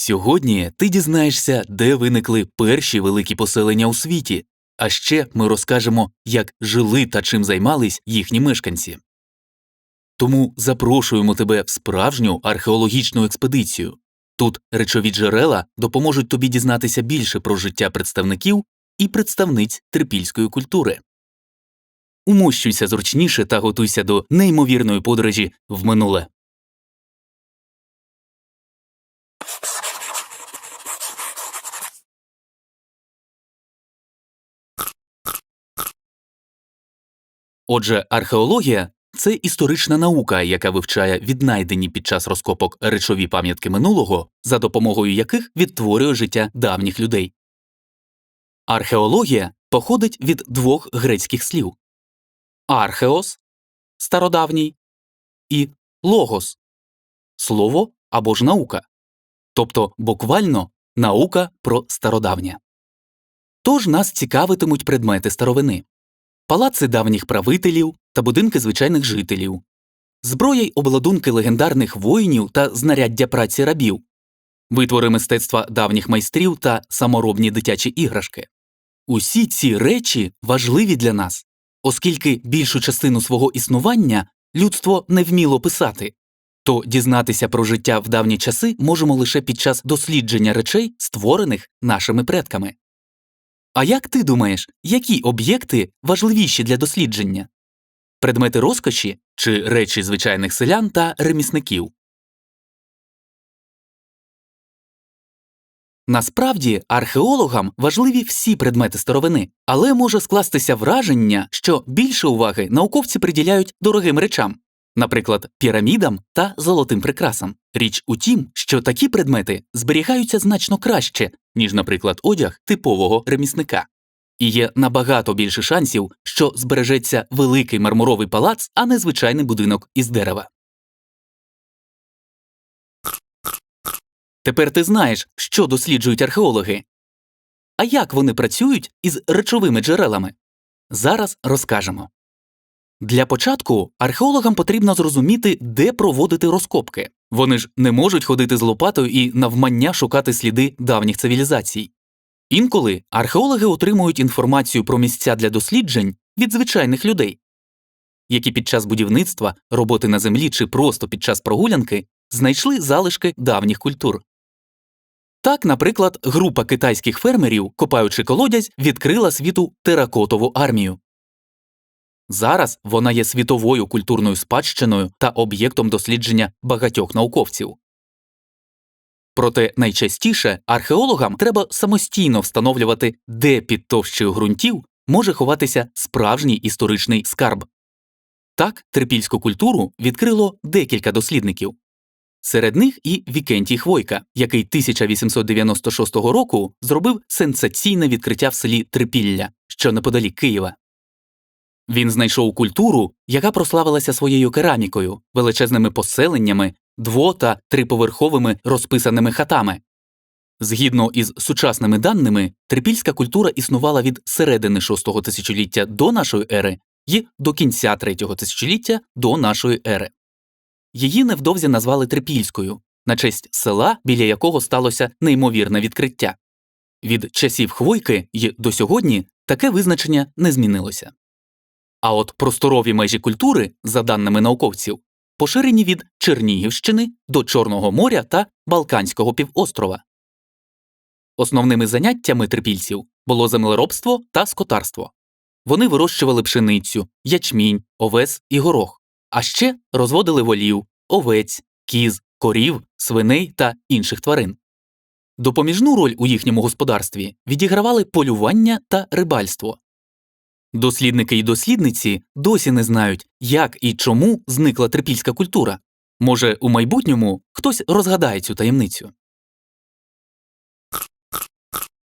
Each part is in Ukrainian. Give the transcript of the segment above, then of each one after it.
Сьогодні ти дізнаєшся, де виникли перші великі поселення у світі, а ще ми розкажемо, як жили та чим займались їхні мешканці. Тому запрошуємо тебе в справжню археологічну експедицію. Тут речові джерела допоможуть тобі дізнатися більше про життя представників і представниць трипільської культури. Умощуйся зручніше та готуйся до неймовірної подорожі в минуле. Отже, археологія це історична наука, яка вивчає віднайдені під час розкопок речові пам'ятки минулого, за допомогою яких відтворює життя давніх людей. Археологія походить від двох грецьких слів археос стародавній і логос слово або ж наука, тобто буквально наука про стародавнє. Тож нас цікавитимуть предмети старовини палаци давніх правителів та будинки звичайних жителів, зброя й обладунки легендарних воїнів та знаряддя праці рабів, витвори мистецтва давніх майстрів та саморобні дитячі іграшки. Усі ці речі важливі для нас, оскільки більшу частину свого існування людство не вміло писати, то дізнатися про життя в давні часи можемо лише під час дослідження речей, створених нашими предками. А як ти думаєш, які об'єкти важливіші для дослідження? Предмети розкоші чи речі звичайних селян та ремісників? Насправді археологам важливі всі предмети старовини, але може скластися враження, що більше уваги науковці приділяють дорогим речам, наприклад, пірамідам та золотим прикрасам. Річ у тім, що такі предмети зберігаються значно краще, ніж, наприклад, одяг типового ремісника. І є набагато більше шансів, що збережеться великий мармуровий палац, а не звичайний будинок із дерева. Тепер ти знаєш, що досліджують археологи. А як вони працюють із речовими джерелами? Зараз розкажемо. Для початку археологам потрібно зрозуміти, де проводити розкопки. Вони ж не можуть ходити з лопатою і навмання шукати сліди давніх цивілізацій. Інколи археологи отримують інформацію про місця для досліджень від звичайних людей, які під час будівництва, роботи на землі чи просто під час прогулянки знайшли залишки давніх культур. Так, наприклад, група китайських фермерів, копаючи колодязь, відкрила світу теракотову армію. Зараз вона є світовою культурною спадщиною та об'єктом дослідження багатьох науковців. Проте найчастіше археологам треба самостійно встановлювати, де під товщею ґрунтів може ховатися справжній історичний скарб. Так, трипільську культуру відкрило декілька дослідників. Серед них і Вікентій Хвойка, який 1896 року зробив сенсаційне відкриття в селі Трипілля, що неподалік Києва. Він знайшов культуру, яка прославилася своєю керамікою, величезними поселеннями, дво та триповерховими розписаними хатами. Згідно із сучасними даними, трипільська культура існувала від середини шостого тисячоліття до нашої ери і до кінця третього тисячоліття до нашої ери. Її невдовзі назвали Трипільською на честь села, біля якого сталося неймовірне відкриття. Від часів Хвойки й до сьогодні таке визначення не змінилося. А от просторові межі культури, за даними науковців, поширені від Чернігівщини до Чорного моря та Балканського півострова. Основними заняттями трипільців було землеробство та скотарство. Вони вирощували пшеницю, ячмінь, овес і горох, а ще розводили волів, овець, кіз, корів, свиней та інших тварин. Допоміжну роль у їхньому господарстві відігравали полювання та рибальство. Дослідники і дослідниці досі не знають, як і чому зникла трипільська культура. Може, у майбутньому хтось розгадає цю таємницю.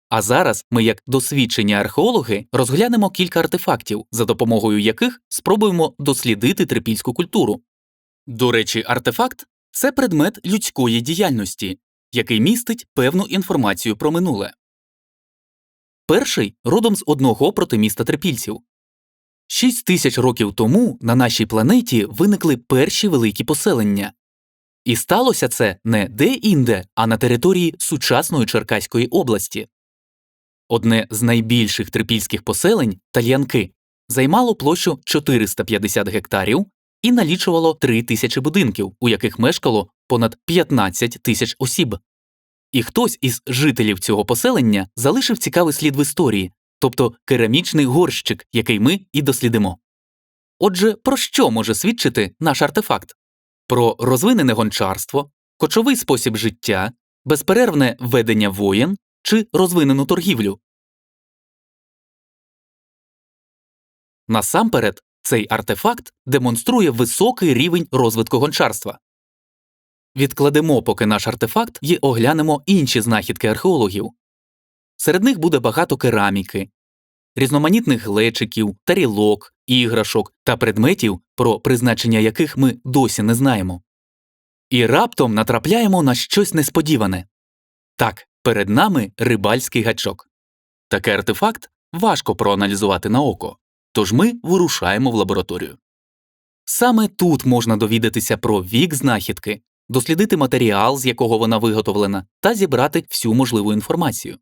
А зараз ми, як досвідчені археологи, розглянемо кілька артефактів, за допомогою яких спробуємо дослідити трипільську культуру. До речі, артефакт це предмет людської діяльності, який містить певну інформацію про минуле. Перший родом з одного протиміста трипільців. Шість тисяч років тому на нашій планеті виникли перші великі поселення. І сталося це не де-інде, а на території сучасної Черкаської області. Одне з найбільших трипільських поселень Тальянки займало площу 450 гектарів і налічувало 3 тисячі будинків, у яких мешкало понад 15 тисяч осіб. І хтось із жителів цього поселення залишив цікавий слід в історії, тобто керамічний горщик, який ми і дослідимо. Отже, про що може свідчити наш артефакт? Про розвинене гончарство, кочовий спосіб життя, безперервне ведення воєн чи розвинену торгівлю. Насамперед, цей артефакт демонструє високий рівень розвитку гончарства. Відкладемо поки наш артефакт і оглянемо інші знахідки археологів. Серед них буде багато кераміки, різноманітних глечиків, тарілок, іграшок та предметів, про призначення яких ми досі не знаємо. І раптом натрапляємо на щось несподіване. Так, перед нами рибальський гачок. Такий артефакт важко проаналізувати на око, тож ми вирушаємо в лабораторію. Саме тут можна довідатися про вік знахідки, дослідити матеріал, з якого вона виготовлена, та зібрати всю можливу інформацію.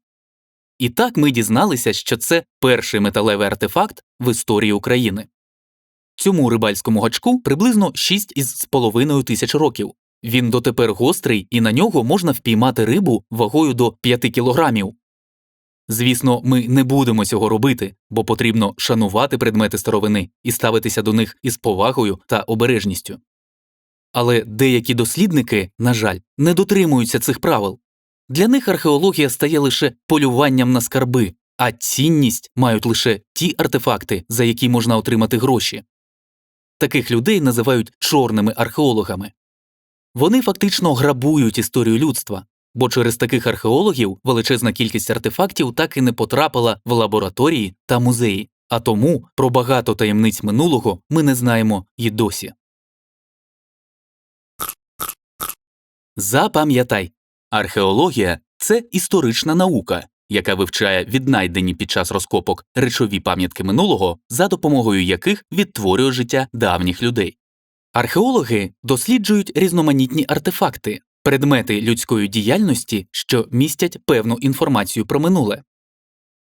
І так ми дізналися, що це перший металевий артефакт в історії України. Цьому рибальському гачку приблизно 6,5 тисяч років. Він дотепер гострий, і на нього можна впіймати рибу вагою до 5 кілограмів. Звісно, ми не будемо цього робити, бо потрібно шанувати предмети старовини і ставитися до них із повагою та обережністю. Але деякі дослідники, на жаль, не дотримуються цих правил. Для них археологія стає лише полюванням на скарби, а цінність мають лише ті артефакти, за які можна отримати гроші. Таких людей називають чорними археологами. Вони фактично грабують історію людства, бо через таких археологів величезна кількість артефактів так і не потрапила в лабораторії та музеї, а тому про багато таємниць минулого ми не знаємо й досі. Запам'ятай, археологія це історична наука, яка вивчає віднайдені під час розкопок речові пам'ятки минулого, за допомогою яких відтворює життя давніх людей. Археологи досліджують різноманітні артефакти, предмети людської діяльності, що містять певну інформацію про минуле.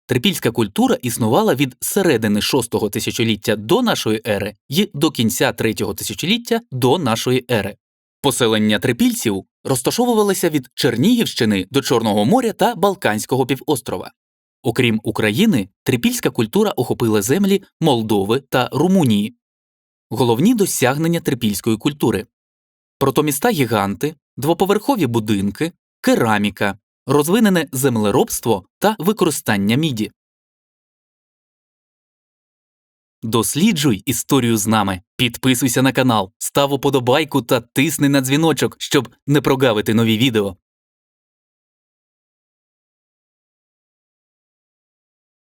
Трипільська культура існувала від середини шостого тисячоліття до нашої ери і до кінця третього тисячоліття до нашої ери. Поселення трипільців розташовувалися від Чернігівщини до Чорного моря та Балканського півострова. Окрім України, трипільська культура охопила землі Молдови та Румунії. Головні досягнення трипільської культури протоміста гіганти, двоповерхові будинки, кераміка, розвинене землеробство та використання міді. Досліджуй історію з нами. Підписуйся на канал, став уподобайку та тисни на дзвіночок, щоб не прогавити нові відео.